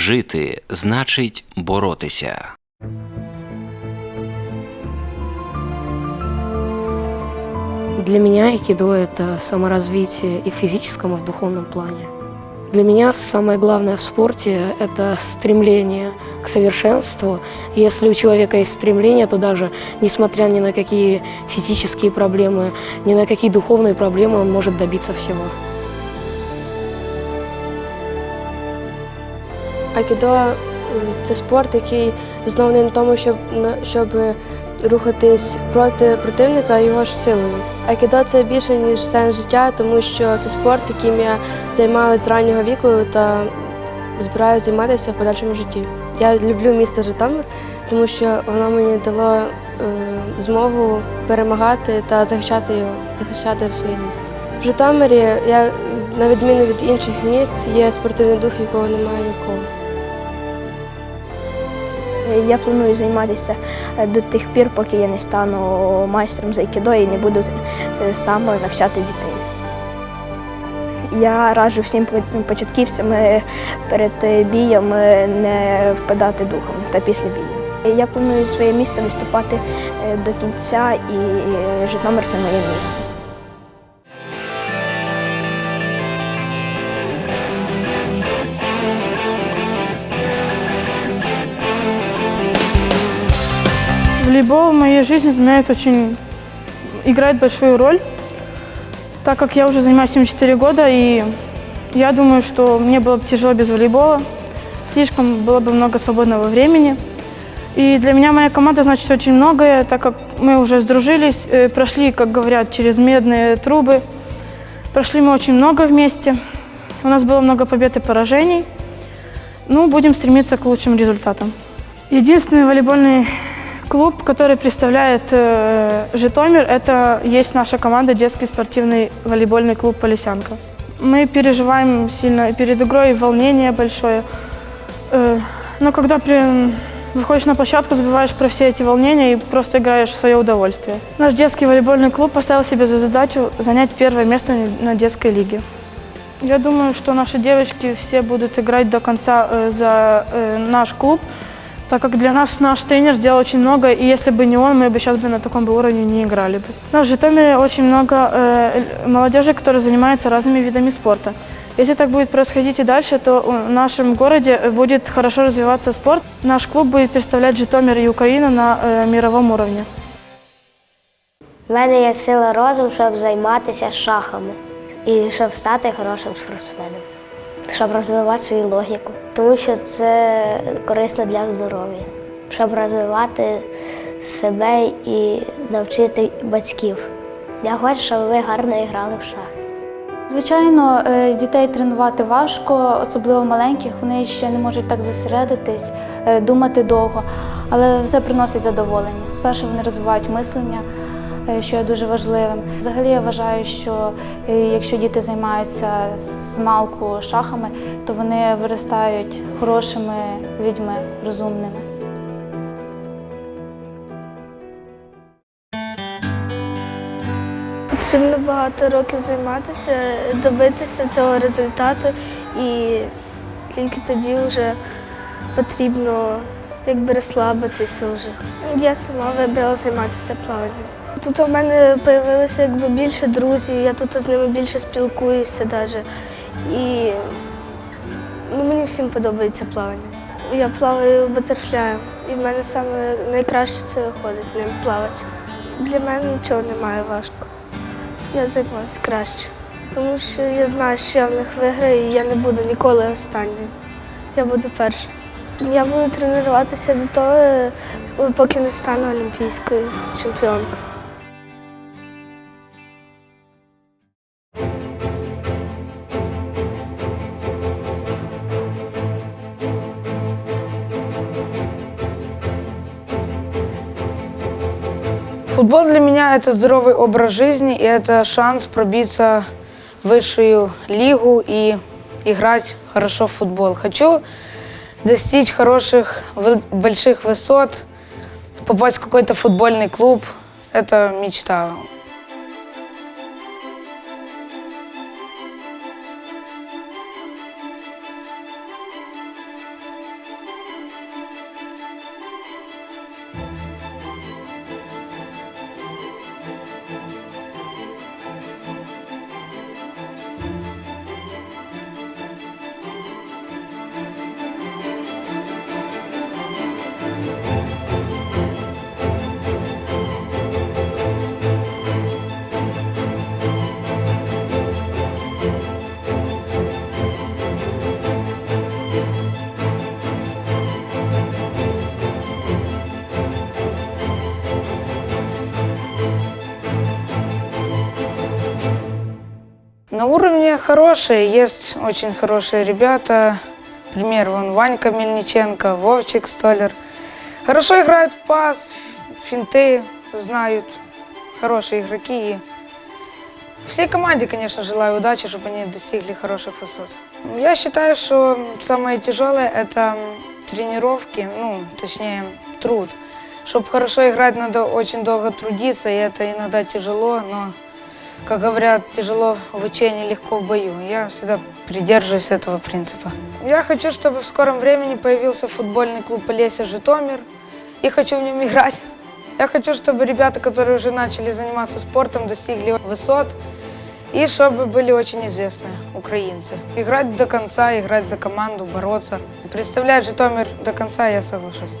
Жити значить боротися. Для меня айкидо – это саморазвитие и в физическом, и в духовном плане. Для меня самое главное в спорте – это стремление к совершенству. Если у человека есть стремление, то даже несмотря ни на какие физические проблемы, ни на какие духовные проблемы, он может добиться всего. Айкідо е, це спорт, який заснований на тому, щоб, щоб рухатись проти противника його ж силою. Айкідо це більше, ніж сенс життя, тому що це спорт, яким я займалася з раннього віку та збираюся займатися в подальшому житті. Я люблю місто Житомир, тому що воно мені дало е, змогу перемагати та захищати його, захищати своє місто. В Житомирі я на відміну від інших міст є спортивний дух, якого немає ніколи. Я планую займатися е, до тих пір, поки я не стану майстром з айкідо і не буду е, сам навчати дітей. Я раджу всім початківцям е, перед бієм не впадати духом та після бію. Я планую своє місто виступати до кінця, і Житомир це моє місто. Волейбол в моей жизни занимает очень, играет большую роль, так как я уже занимаюсь 74 года, и я думаю, что мне было бы тяжело без волейбола, слишком было бы много свободного времени. И для меня моя команда значит очень многое, так как мы уже сдружились, э, прошли, как говорят, через медные трубы, прошли мы очень много вместе, у нас было много побед и поражений. Ну, будем стремиться к лучшим результатам. Единственный волейбольный клуб, который представляет э, Житомир, это есть наша команда детский спортивный волейбольный клуб «Полисянка». Мы переживаем сильно перед игрой волнение большое. Э, но когда при- выходишь на площадку, забываешь про все эти волнения и просто играешь в свое удовольствие. Наш детский волейбольный клуб поставил себе за задачу занять первое место на детской лиге. Я думаю, что наши девочки все будут играть до конца э, за э, наш клуб, так как для нас наш тренер сделал очень много, и если бы не он, мы бы сейчас бы на таком бы уровне не играли бы. У нас в Житомире очень много э, л- молодежи, которая занимается разными видами спорта. Если так будет происходить и дальше, то в нашем городе э, будет хорошо развиваться спорт. Наш клуб будет представлять Житомир и Украину на э, мировом уровне. У мене є сила розум, щоб займатися шахами і щоб стати хорошим спортсменом, щоб розвивати свою логіку, тому що це корисно для здоров'я, щоб розвивати себе і навчити батьків. Я хочу, щоб ви гарно грали в шахи. Звичайно, е, дітей тренувати важко, особливо маленьких. Вони ще не можуть так зосередитись, е, думати довго, але це приносить задоволення. Перше, вони розвивають мислення, що є дуже важливим. Взагалі, я вважаю, що е, якщо діти займаються з малку шахами, то вони виростають хорошими людьми, розумними. Потрібно багато років займатися, добитися цього результату, і тільки тоді вже потрібно якби розслабитися вже. Я сама вибрала займатися плаванням. Тут у мене з'явилося якби більше друзів, я тут з ними більше спілкуюся навіть. І ну, мені всім подобається плавання. Я плаваю батерфляєм, і в мене саме найкраще це виходить ним плавати. Для мене нічого немає важко. Я займаюся краще, тому що я знаю, що я в них виграю, і я не буду ніколи останньою. Я буду перша. Я буду тренуватися до того, поки не стану олімпійською чемпіонкою. Футбол для меня это здоровый образ жизни, и это шанс пробиться в высшую лигу и играть хорошо в футбол. Хочу достичь хороших, вы- больших высот, попасть в какой-то футбольный клуб. Это мечта. На уровне хорошие, есть очень хорошие ребята. Пример, вон Ванька Мельниченко, Вовчик Столер. Хорошо играют в пас, финты знают, хорошие игроки. И всей команде, конечно, желаю удачи, чтобы они достигли хороших высот. Я считаю, что самое тяжелое – это тренировки, ну, точнее, труд. Чтобы хорошо играть, надо очень долго трудиться, и это иногда тяжело, но, как говорят, тяжело в учении, легко в бою. Я всегда придерживаюсь этого принципа. Я хочу, чтобы в скором времени появился футбольный клуб Олеся Житомир, и хочу в нем играть. Я хочу, чтобы ребята, которые уже начали заниматься спортом, достигли высот, и чтобы были очень известные украинцы. Играть до конца, играть за команду, бороться. Представлять Житомир до конца я соглашусь.